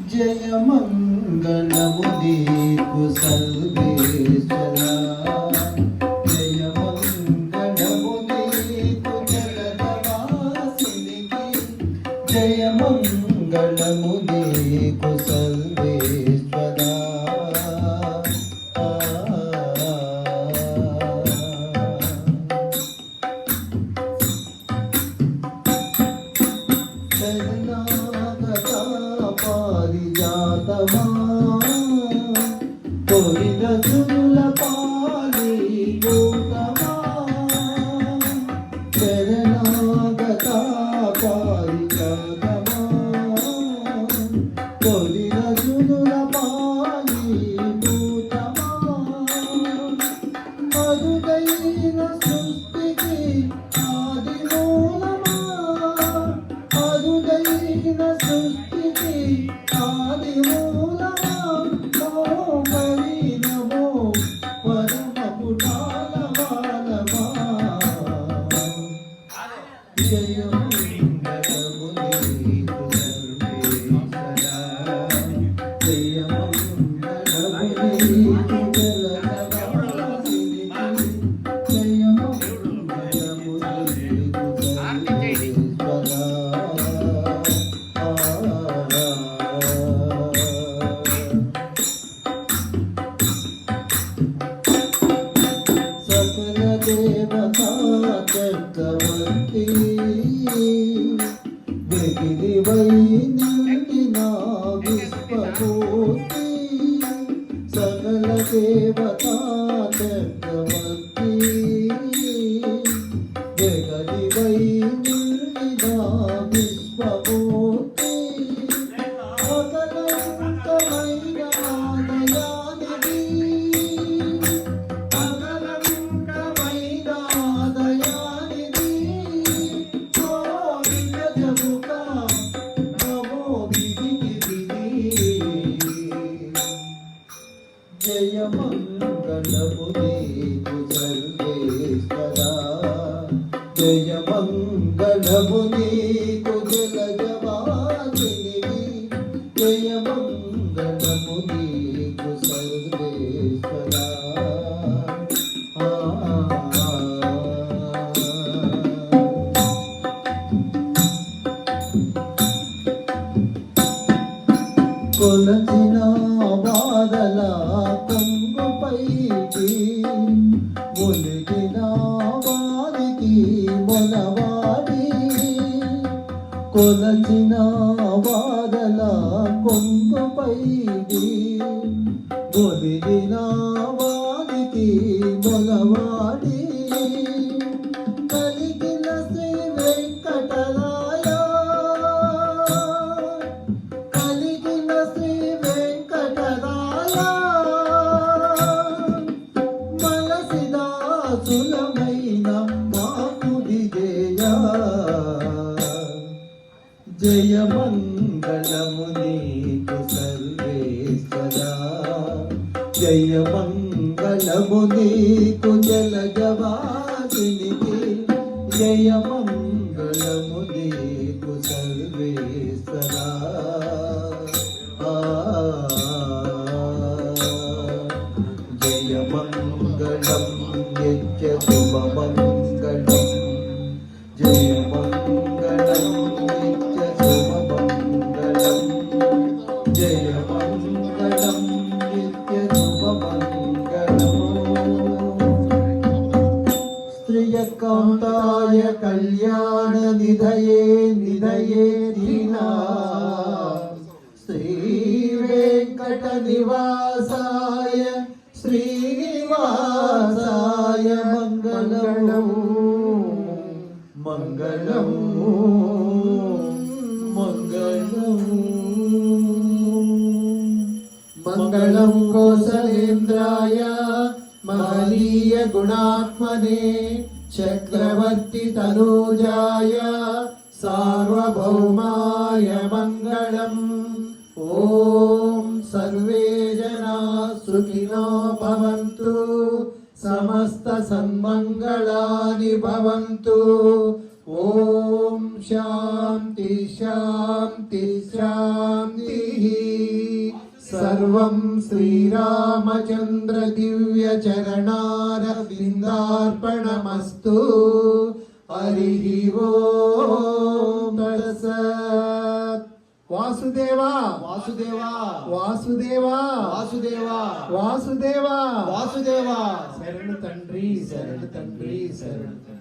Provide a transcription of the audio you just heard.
జయ మంగళము నీకు సర్వేశ్వర. జయ మంగళము నీకు జగదవాసినికి జయ మంగళము నీకు సర్వేశ్వర. పారిజాతమా కోరిన చుల పాలి భూతమా శరణాగత పారిజాతమా కోరిన చుల పాలి భూతమా అరుదైన సృష్టికి వెగిరి నిండిన విశ్వమూర్తి సకల దేవతా జయ మంగళము నీకు జలజవాసినికి జయ నీకు కొలచిన బాధల కొంగుపైకి మొలవాడి కొలచిన బాధల కొంగుపైకి ములిగిన వారికి మొలవాడి విజయ జయ మంగళము నీకు సర్వేశ్వరా. జయ మంగళము నీకు జలజవాసినికి జయ శ్రియకాంతాయ కళ్యాణ నిధయే నిధయే దీనా శ్రీ వెంకట నివాసాయ శ్రీనివాసాయ మంగళం మంగళం మంగళం మంగళం కోసలేంద్రాయ మహనీయ గుణాత్మనే చక్రవర్తి తనూజాయ సార్వభౌమాయ మంగళం. ఓం సర్వే జనా సుఖినో భవంతు. సమస్త సన్మంగళాని చరణారవిందార్పణమస్తు హరి ఓం తత్సత్ వాసుదేవా వాసుదేవా వాసుదేవా వాసుదేవా వాసుదేవా వాసుదేవా శరణు తండ్రి శరణు తండ్రి శరణు